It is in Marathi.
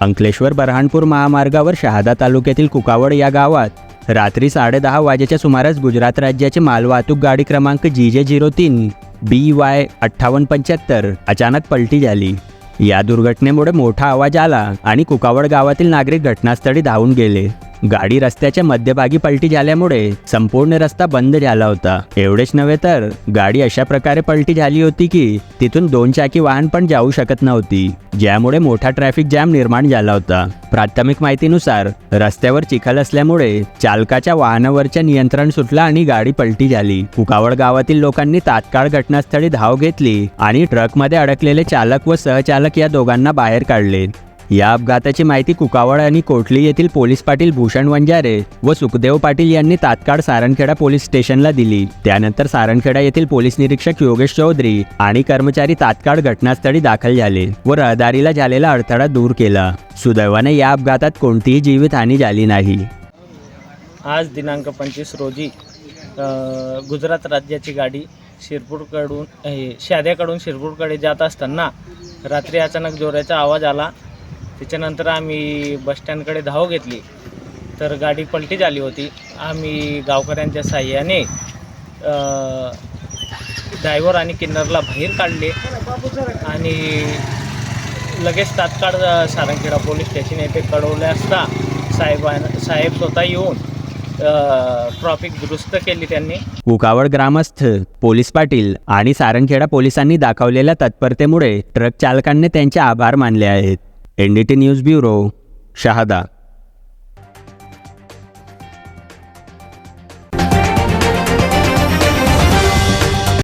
अंकलेश्वर बरहाणपूर महामार्गावर शहादा तालुक्यातील कुकावड या गावात रात्री साडेदहा वाजेच्या सुमारास गुजरात राज्याची मालवाहतूक गाडी क्रमांक जी जे झिरो तीन बी वाय अठ्ठावन्न पंच्याहत्तर अचानक पलटी झाली. या दुर्घटनेमुळे मोठा आवाज आला आणि कुकावड गावातील नागरिक घटनास्थळी धावून गेले. गाडी रस्त्याच्या मध्यभागी पलटी झाल्यामुळे संपूर्ण रस्ता बंद झाला होता. एवढेच नव्हे तर गाडी अशा प्रकारे पलटी झाली होती की तिथून दोन चाकी वाहन पण जाऊ शकत नव्हती ज्यामुळे मोठा ट्रॅफिक जॅम निर्माण झाला होता. प्राथमिक माहितीनुसार रस्त्यावर चिखल असल्यामुळे चालकाच्या वाहनावरच्या नियंत्रण सुटलं आणि गाडी पलटी झाली. कुकावळ गावातील लोकांनी तात्काळ घटनास्थळी धाव घेतली आणि ट्रकमध्ये अडकलेले चालक व सहचालक या दोघांना बाहेर काढले. या अपघाताची माहिती कुकावळ आणि कोटली येथील पोलीस पाटील भूषण वंजारे व सुखदेव पाटील यांनी तात्काळ सारणखेडा पोलीस स्टेशनला दिली. त्यानंतर सारणखेडा येथील पोलीस निरीक्षक योगेश चौधरी आणि कर्मचारी तात्काळ घटनास्थळी दाखल झाले व रहदारीला झालेला अडथळा दूर केला. सुदैवाने या अपघातात कोणतीही जीवितहानी झाली नाही. आज दिनांक पंचवीस रोजी गुजरात राज्याची गाडी शिरपूरकडून हे, शाद्याकडून शिरपूरकडे जात असताना रात्री अचानक जोराचा आवाज आला. त्याच्यानंतर आम्ही बसस्टँडकडे धाव घेतली. तर गाडी पलटी झाली होती. आम्ही गावकऱ्यांच्या साह्याने ड्रायव्हर आणि किन्नरला बाहेर काढले आणि लगेच तात्काळ सारंगखेडा पोलीस स्टेशन येथे कळवले असता साहेबांना साहेब स्वतः येऊन ट्रॉफिक दुरुस्त केली त्यांनी. कुकावड ग्रामस्थ पोलीस पाटील आणि सारंगखेडा पोलिसांनी दाखवलेल्या तत्परतेमुळे ट्रक चालकांनी त्यांचे आभार मानले आहेत. এনডিটি নিউজ ব্যুরো শাহাদা।